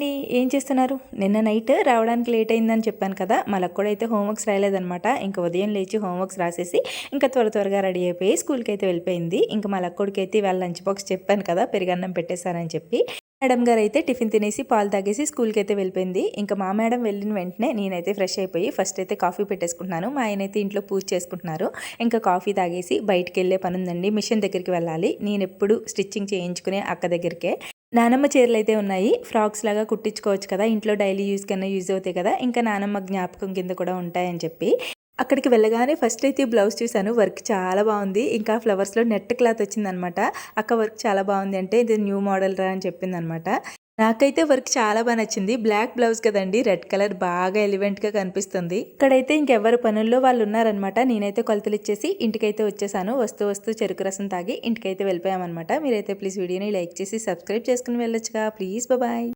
అండి ఏం చేస్తున్నారు? నిన్న నైట్ రావడానికి లేట్ అయిందని చెప్పాను కదా మళ్ళీ కూడా అయితే హోంవర్క్స్ రాయలేదనమాట ఇంకా ఉదయం లేచి హోంవర్క్స్ రాసేసి ఇంకా త్వర త్వరగా రెడీ అయిపోయి స్కూల్కి అయితే వెళ్ళిపోయింది. ఇంకా మళ్ళీ కొడుకు అయితే వాళ్ళ లంచ్ బాక్స్ చెప్పాను కదా పెరిగన్నం పెట్టేశానని చెప్పి. మేడం గారు అయితే టిఫిన్ తినేసి పాలు తాగేసి స్కూల్కి అయితే వెళ్ళిపోయింది. ఇంకా మా మేడం వెళ్ళిన వెంటనే నేనైతే ఫ్రెష్ అయిపోయి ఫస్ట్ అయితే కాఫీ పెట్టేసుకుంటున్నాను. మా ఆయన అయితే ఇంట్లో పూజ చేసుకుంటున్నారు. ఇంకా కాఫీ తాగేసి బయటికి వెళ్ళే పని ఉందండి మిషన్ దగ్గరికి వెళ్ళాలి. నేను ఎప్పుడు స్టిచ్చింగ్ చేయించుకునే అక్క దగ్గరికే. నానమ్మ చీరలు అయితే ఉన్నాయి. ఫ్రాక్స్ లాగా కుట్టించుకోవచ్చు కదా. ఇంట్లో డైలీ యూస్ కన్నా యూజ్ అవుతాయి కదా. ఇంకా నానమ్మ జ్ఞాపకం కింద కూడా ఉంటాయని చెప్పి. అక్కడికి వెళ్ళగానే ఫస్ట్ అయితే బ్లౌజ్ చూసాను వర్క్ చాలా బాగుంది. ఇంకా ఫ్లవర్స్లో నెట్ క్లాత్ వచ్చిందనమాట. అక్క వర్క్ చాలా బాగుంది అంటే ఇది న్యూ మోడల్ రా అని చెప్పిందనమాట. నాకైతే వర్క్ చాలా బాగా నచ్చింది. బ్లాక్ బ్లౌజ్ కదండి రెడ్ కలర్ బాగా ఎలివెంట్గా కనిపిస్తుంది. ఇక్కడైతే ఇంకెవరు పనుల్లో వాళ్ళు ఉన్నారనమాట నేనైతే కొలతలు ఇచ్చేసి ఇంటికైతే వచ్చేసాను. వస్తూ వస్తూ చెరుకు రసం తాగి ఇంటికైతే వెళ్ళిపోయామన్నమాట. మీరైతే ప్లీజ్ వీడియోని లైక్ చేసి సబ్స్క్రైబ్ చేసుకుని వెళ్ళొచ్చుగా. Please bye